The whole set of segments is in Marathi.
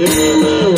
Yeah.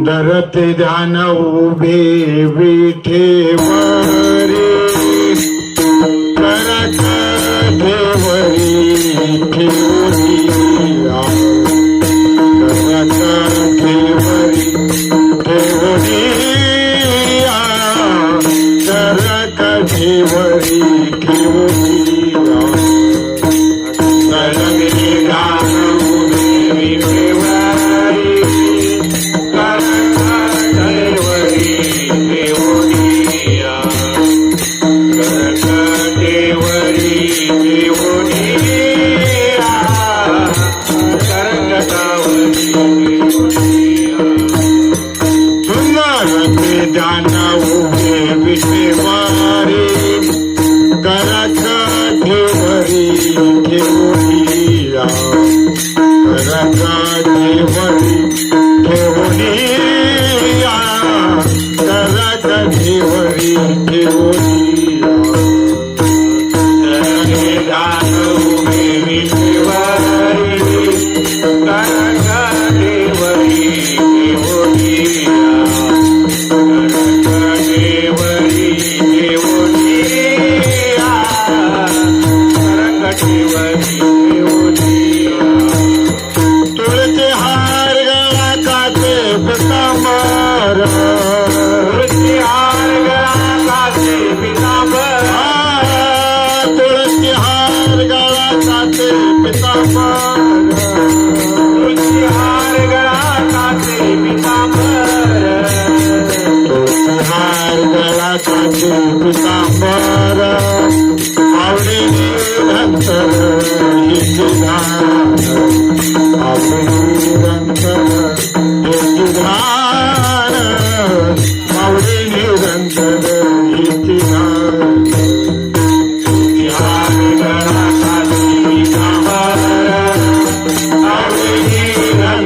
सुंदर ते ध्यान उभे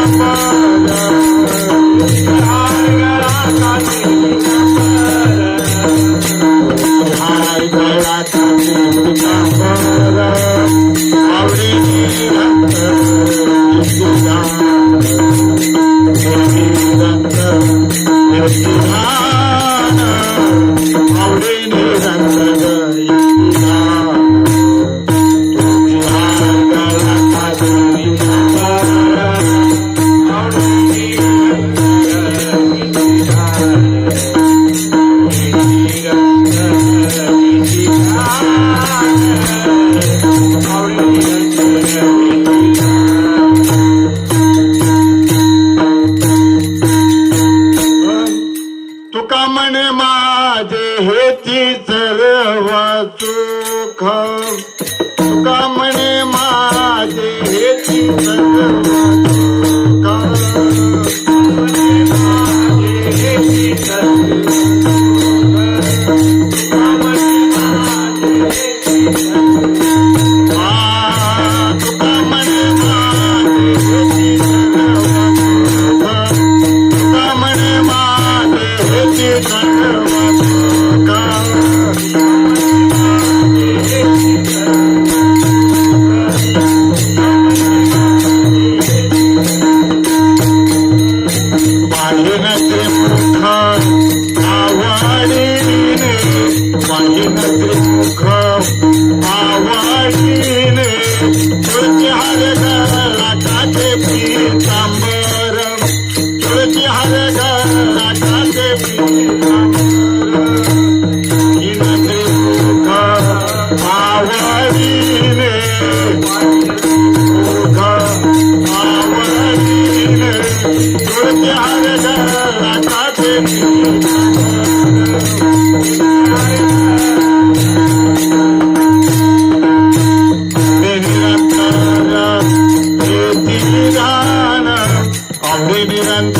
la la मन माझे हे ती चलवाचूख तुका म्हणे माझे हे ती me that